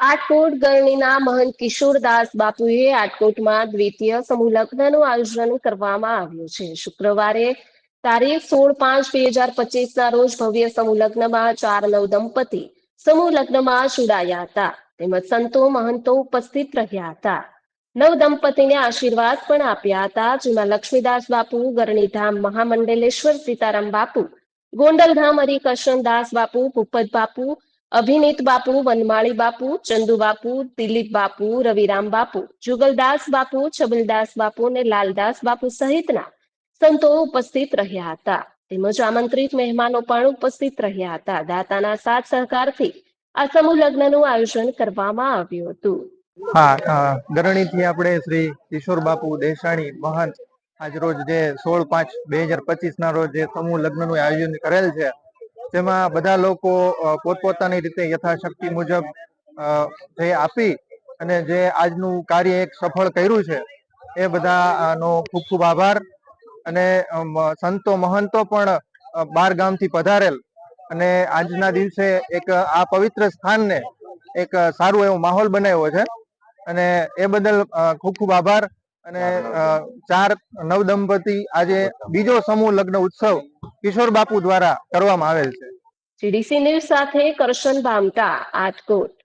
આટકોટ ગરણીના મહંત કિશોરદાસ બાપુએ આટકોટમાં દ્વિતીય સમૂહ લગ્નનું આયોજન કરવામાં આવ્યું છે. શુક્રવારે તારીખ સોળ પાંચ બે હજાર પચીસના રોજ ભવ્ય સમૂહ લગ્નમાં ચાર નવ દંપતી સમૂહ લગ્નમાં જોડાયા હતા. તેમજ સંતો મહંતો ઉપસ્થિત રહ્યા હતા. નવ દંપતીને આશીર્વાદ પણ આપ્યા હતા, જેમાં લક્ષ્મીદાસ બાપુ, ગરણીધામ મહામંડલેશ્વર સીતારામ બાપુ, ગોંડલધામ હરિકર્ષણદાસ બાપુ, ભૂપત બાપુ અભિનીત બાપુ, વનમાળી બાપુ, ચંદુ બાપુ, દિલીપ બાપુ, રવિરામ બાપુ, જુગલદાસ બાપુ, છબલદાસ બાપુ અને લાલદાસ બાપુ સહિતના સંતો ઉપસ્થિત રહ્યા હતા. તેમજ આમંત્રિત મહેમાનો પણ ઉપસ્થિત રહ્યા હતા. દાતાના સાથ સહકારથી આ સમૂહ લગ્નનું આયોજન કરવામાં આવ્યું હતું. હા ગરણીથી આપણે શ્રી કિશોર બાપુ દેસાણી મહંત આજ રોજ જે સોળ પાંચ બે હજાર પચીસ ના રોજ જે સમૂહ લગ્નનું આયોજન કરેલ છે તેમાં બધા લોકો પોતપોતાની રીતે યથાશક્તિ મુજબ જે આપી અને જે આજનું કાર્ય એક સફળ કર્યું છે, એ બધાનો ખૂબ ખૂબ આભાર. અને સંતો મહંતો પણ બાર ગામથી પધારેલ. અને આજના દિવસે એક, આ પવિત્ર સ્થાનને એક સારું એવો માહોલ બનાવ્યો છે. અને એ બદલ ખૂબ ખૂબ આભાર. અને ચાર નવ દંપતી આજે બીજો સમૂહ લગ્ન ઉત્સવ કિશોર બાપુ દ્વારા કરવામાં આવેલ છે. જીડીસી ન્યૂઝ સાથે કરશન ભામટા આટકોટ